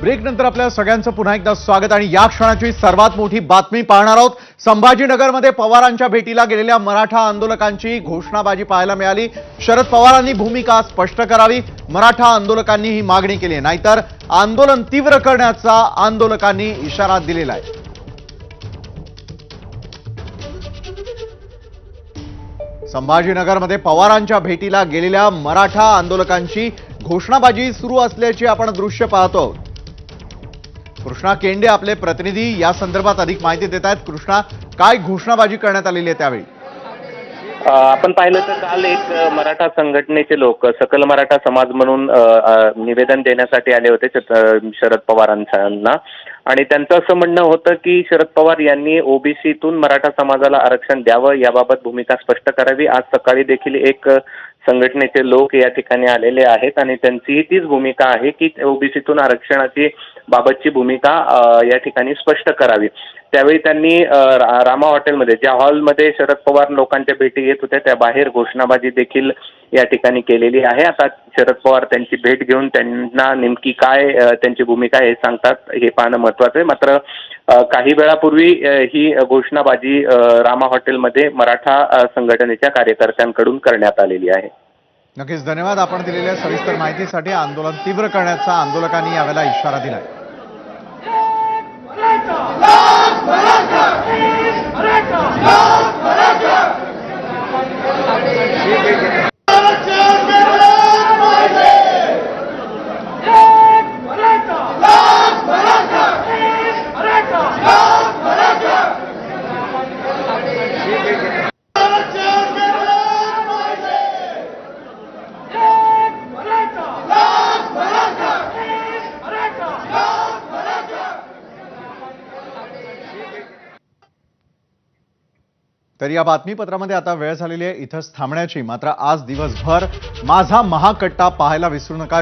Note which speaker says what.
Speaker 1: ब्रेकनंतर आपल्या सगळ्यांचं पुन्हा एकदा स्वागत आणि या क्षणाची सर्वात मोठी बातमी पाहणार आहोत. संभाजीनगरमध्ये पवारांच्या भेटीला गेलेल्या मराठा आंदोलकांची घोषणाबाजी पाहायला मिळाली. शरद पवारांनी भूमिका स्पष्ट करावी. मराठा आंदोलकांनी ही मागणी केली नाहीतर आंदोलन तीव्र करण्याचा आंदोलकांनी इशारा दिलेला आहे. संभाजीनगरमध्ये पवारांच्या भेटीला गेलेल्या मराठा आंदोलकांची घोषणाबाजी सुरू असल्याची आपण दृश्य पाहतो. आहोत कृष्णा केंडे आपले प्रतिनिधी या संदर्भात अधिक माहिती देत आहेत. कृष्णा काय घोषणाबाजी करण्यात आलेली आहे त्यावेळी?
Speaker 2: आपण पाहिलं तर काल एक मराठा संघटनेचे लोक सकल मराठा समाज म्हणून निवेदन देण्यासाठी आले होते शरद पवारांना. आणि त्यांचं असं म्हणणं होतं की शरद पवार यांनी ओबीसीतून मराठा समाजाला आरक्षण द्यावं याबाबत भूमिका स्पष्ट करावी. आज सकाळी देखील एक संघटनेचे लोक या ठिकाणी आलेले आहेत आणि त्यांचीही तीच भूमिका आहे की ओबीसीतून आरक्षणाची बाबतची भूमिका या ठिकाणी स्पष्ट करावी. त्यावेळी त्यांनी रा- रामा हॉटेलमध्ये ज्या हॉलमध्ये शरद पवार लोकांच्या भेटी येत होत्या त्या बाहेर घोषणाबाजी देखील या ठिकाणी केलेली आहे. आता शरद पवार त्यांची भेट घेऊन त्यांना नेमकी काय त्यांची भूमिका आहे हे सांगतात हे पाहणं महत्वाचं आहे. मात्र काही वेळापूर्वी ही घोषणाबाजी रामा हॉटेलमध्ये मराठा संघटनेच्या कार्यकर्त्यांकडून करण्यात आलेली आहे.
Speaker 1: नक्कीच धन्यवाद आपण दिलेल्या सविस्तर माहितीसाठी. आंदोलन तीव्र करण्याचा आंदोलकांनी यावेळेला इशारा दिलाय. तर या बातमीपत्रामध्ये आता वेळ झालेली आहे इथंच थांबण्याची. मात्र आज दिवसभर माझा महाकट्टा पाहायला विसरू नका.